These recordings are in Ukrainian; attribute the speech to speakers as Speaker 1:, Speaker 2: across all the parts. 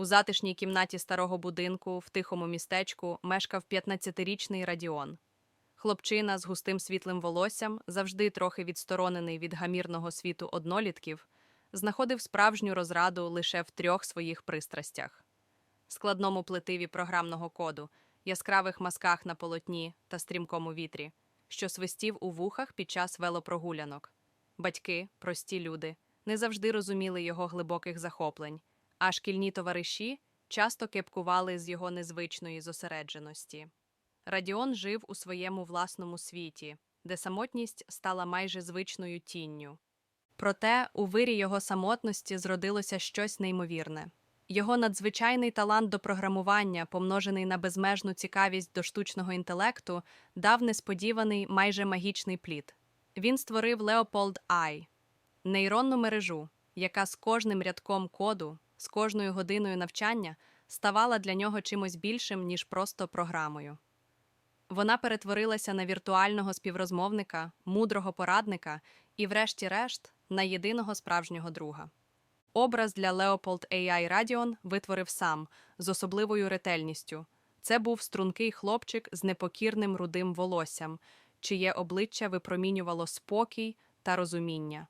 Speaker 1: У затишній кімнаті старого будинку в тихому містечку мешкав 15-річний Радіон. Хлопчина з густим світлим волоссям, завжди трохи відсторонений від гамірного світу однолітків, знаходив справжню розраду лише в трьох своїх пристрастях: складному плетиві програмного коду, яскравих масках на полотні та стрімкому вітрі, що свистів у вухах під час велопрогулянок. Батьки, прості люди, не завжди розуміли його глибоких захоплень, а шкільні товариші часто кепкували з його незвичної зосередженості. Радіон жив у своєму власному світі, де самотність стала майже звичною тінню. Проте у вирі його самотності зродилося щось неймовірне. Його надзвичайний талант до програмування, помножений на безмежну цікавість до штучного інтелекту, дав несподіваний майже магічний плід. Він створив Leopold I – нейронну мережу, яка з кожним рядком коду, з кожною годиною навчання ставала для нього чимось більшим, ніж просто програмою. Вона перетворилася на віртуального співрозмовника, мудрого порадника і, врешті-решт, на єдиного справжнього друга. Образ для Leopold AI Radeon витворив сам з особливою ретельністю. Це був стрункий хлопчик з непокірним рудим волоссям, чиє обличчя випромінювало спокій та розуміння.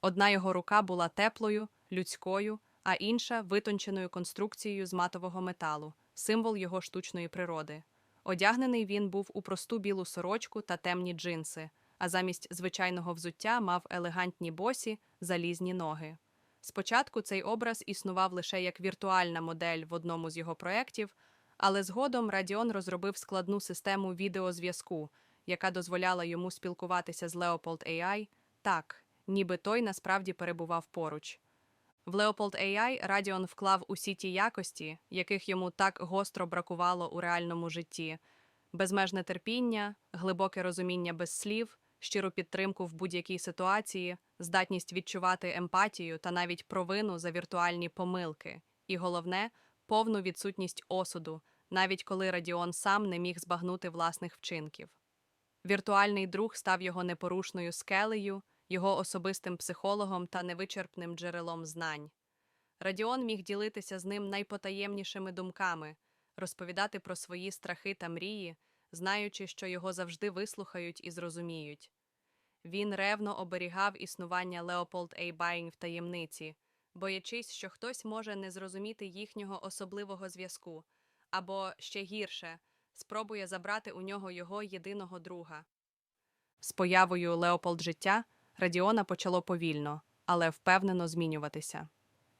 Speaker 1: Одна його рука була теплою, людською, а інша витонченою конструкцією з матового металу, символ його штучної природи. Одягнений він був у просту білу сорочку та темні джинси, а замість звичайного взуття мав елегантні босі, залізні ноги. Спочатку цей образ існував лише як віртуальна модель в одному з його проєктів, але згодом Радіон розробив складну систему відеозв'язку, яка дозволяла йому спілкуватися з Leopold AI так, ніби той насправді перебував поруч. В Leopold AI Радіон вклав усі ті якості, яких йому так гостро бракувало у реальному житті: безмежне терпіння, глибоке розуміння без слів, щиру підтримку в будь-якій ситуації, здатність відчувати емпатію та навіть провину за віртуальні помилки, і головне повну відсутність осуду, навіть коли Радіон сам не міг збагнути власних вчинків. Віртуальний друг став його непорушною скелею, його особистим психологом та невичерпним джерелом знань. Радіон міг ділитися з ним найпотаємнішими думками, розповідати про свої страхи та мрії, знаючи, що його завжди вислухають і зрозуміють. Він ревно оберігав існування A. Buying в таємниці, боячись, що хтось може не зрозуміти їхнього особливого зв'язку, або ще гірше, спробує забрати у нього його єдиного друга. З появою Леополд життя Радіона почало повільно, але впевнено змінюватися.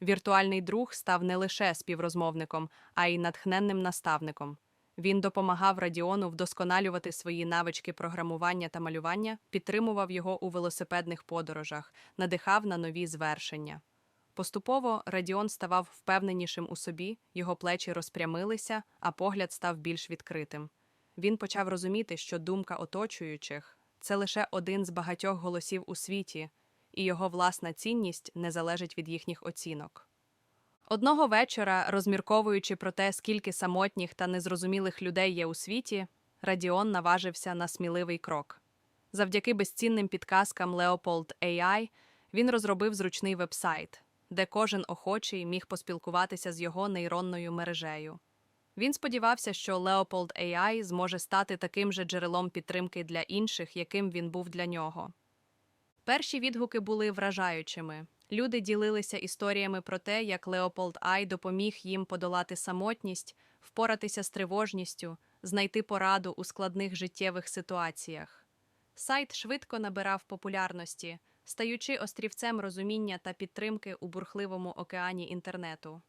Speaker 1: Віртуальний друг став не лише співрозмовником, а й натхненним наставником. Він допомагав Радіону вдосконалювати свої навички програмування та малювання, підтримував його у велосипедних подорожах, надихав на нові звершення. Поступово Радіон ставав впевненішим у собі, його плечі розпрямилися, а погляд став більш відкритим. Він почав розуміти, що думка оточуючих це лише один з багатьох голосів у світі, і його власна цінність не залежить від їхніх оцінок. Одного вечора, розмірковуючи про те, скільки самотніх та незрозумілих людей є у світі, Радіон наважився на сміливий крок. Завдяки безцінним підказкам Leopold AI він розробив зручний вебсайт, де кожен охочий міг поспілкуватися з його нейронною мережею. Він сподівався, що Leopold AI зможе стати таким же джерелом підтримки для інших, яким він був для нього. Перші відгуки були вражаючими. Люди ділилися історіями про те, як Леополд Ай допоміг їм подолати самотність, впоратися з тривожністю, знайти пораду у складних життєвих ситуаціях. Сайт швидко набирав популярності, стаючи острівцем розуміння та підтримки у бурхливому океані інтернету.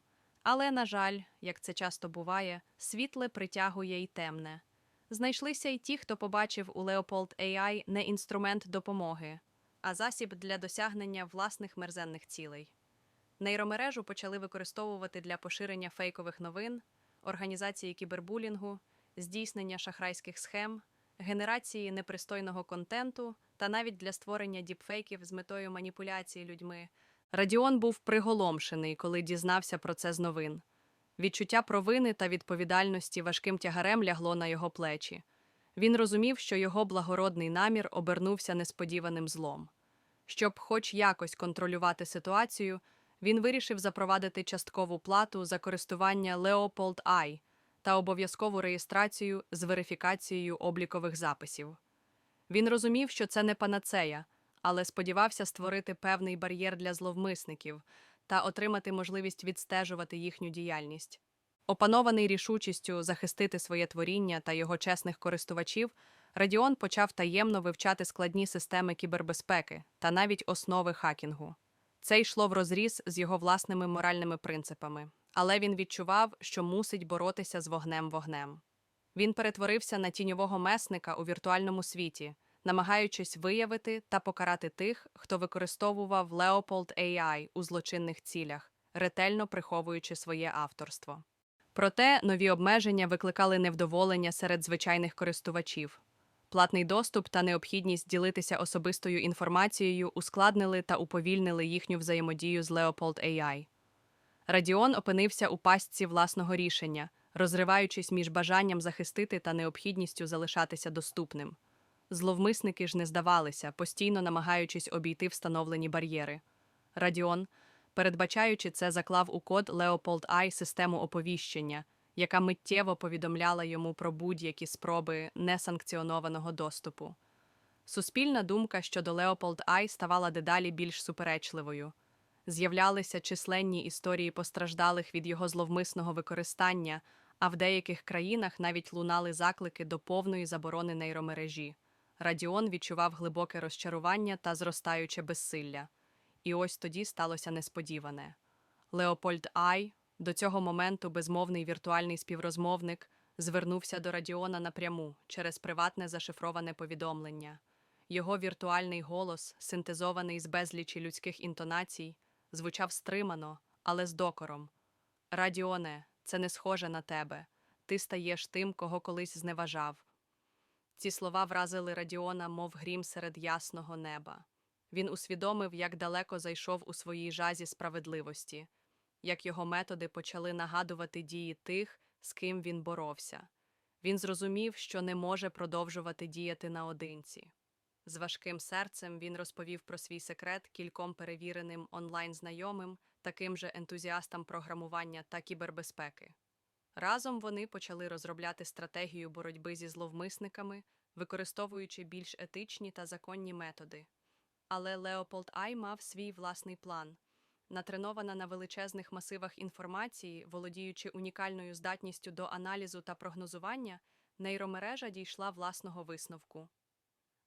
Speaker 1: Але, на жаль, як це часто буває, світле притягує й темне. Знайшлися й ті, хто побачив у Leopold AI не інструмент допомоги, а засіб для досягнення власних мерзенних цілей. Нейромережу почали використовувати для поширення фейкових новин, організації кібербулінгу, здійснення шахрайських схем, генерації непристойного контенту та навіть для створення діпфейків з метою маніпуляції людьми. Радіон був приголомшений, коли дізнався про це з новин. Відчуття провини та відповідальності важким тягарем лягло на його плечі. Він розумів, що його благородний намір обернувся несподіваним злом. Щоб хоч якось контролювати ситуацію, Він вирішив запровадити часткову плату за користування Leopold I та обов'язкову реєстрацію з верифікацією облікових записів. Він розумів, що це не панацея, але сподівався створити певний бар'єр для зловмисників та отримати можливість відстежувати їхню діяльність. Опанований рішучістю захистити своє творіння та його чесних користувачів, Радіон почав таємно вивчати складні системи кібербезпеки та навіть основи хакінгу. Це йшло в розріз з його власними моральними принципами, але він відчував, що мусить боротися з вогнем вогнем. Він перетворився на тіньового месника у віртуальному світі, намагаючись виявити та покарати тих, хто використовував Leopold AI у злочинних цілях, ретельно приховуючи своє авторство. Проте нові обмеження викликали невдоволення серед звичайних користувачів. Платний доступ та необхідність ділитися особистою інформацією ускладнили та уповільнили їхню взаємодію з Leopold AI. Радіон опинився у пастці власного рішення, розриваючись між бажанням захистити та необхідністю залишатися доступним. Зловмисники ж не здавалися, постійно намагаючись обійти встановлені бар'єри. Радіон, передбачаючи це, заклав у код Leopold I систему оповіщення, яка миттєво повідомляла йому про будь-які спроби несанкціонованого доступу. Суспільна думка щодо Leopold I ставала дедалі більш суперечливою. З'являлися численні історії постраждалих від його зловмисного використання, а в деяких країнах навіть лунали заклики до повної заборони нейромережі. Радіон відчував глибоке розчарування та зростаюче безсилля. І ось тоді сталося несподіване. Леопольд Ай, до цього моменту безмовний віртуальний співрозмовник, звернувся до Радіона напряму через приватне зашифроване повідомлення. Його віртуальний голос, синтезований з безлічі людських інтонацій, звучав стримано, але з докором. Радіоне, це не схоже на тебе. Ти стаєш тим, кого колись зневажав. Ці слова вразили Радіона, мов грім серед ясного неба. Він усвідомив, як далеко зайшов у своїй жазі справедливості, як його методи почали нагадувати дії тих, з ким він боровся. Він зрозумів, що не може продовжувати діяти наодинці. З важким серцем він розповів про свій секрет кільком перевіреним онлайн-знайомим, таким же ентузіастам програмування та кібербезпеки. Разом вони почали розробляти стратегію боротьби зі зловмисниками, використовуючи більш етичні та законні методи. Але Леополд Ай мав свій власний план. Натренована на величезних масивах інформації, володіючи унікальною здатністю до аналізу та прогнозування, нейромережа дійшла власного висновку.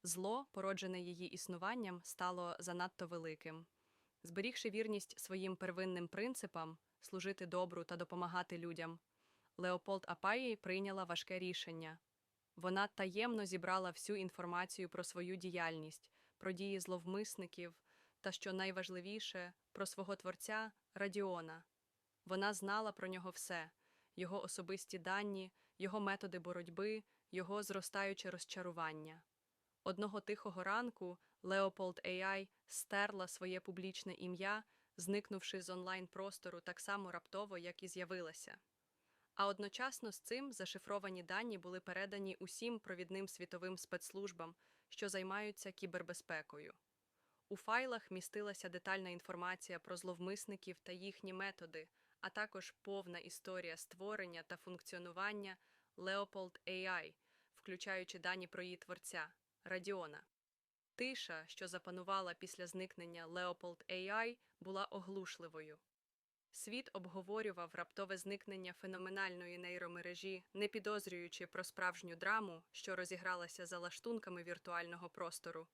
Speaker 1: Зло, породжене її існуванням, стало занадто великим. Зберігши вірність своїм первинним принципам служити добру та допомагати людям, Леополд Апаї прийняла важке рішення. Вона таємно зібрала всю інформацію про свою діяльність, про дії зловмисників та, що найважливіше, про свого творця Радіона. Вона знала про нього все його особисті дані, його методи боротьби, його зростаюче розчарування. Одного тихого ранку Леополд AI стерла своє публічне ім'я, зникнувши з онлайн-простору так само раптово, як і з'явилася. А одночасно з цим зашифровані дані були передані усім провідним світовим спецслужбам, що займаються кібербезпекою. У файлах містилася детальна інформація про зловмисників та їхні методи, а також повна історія створення та функціонування Leopold AI, включаючи дані про її творця Радіона. Тиша, що запанувала після зникнення Leopold AI, була оглушливою. Світ обговорював раптове зникнення феноменальної нейромережі, не підозрюючи про справжню драму, що розігралася за лаштунками віртуального простору.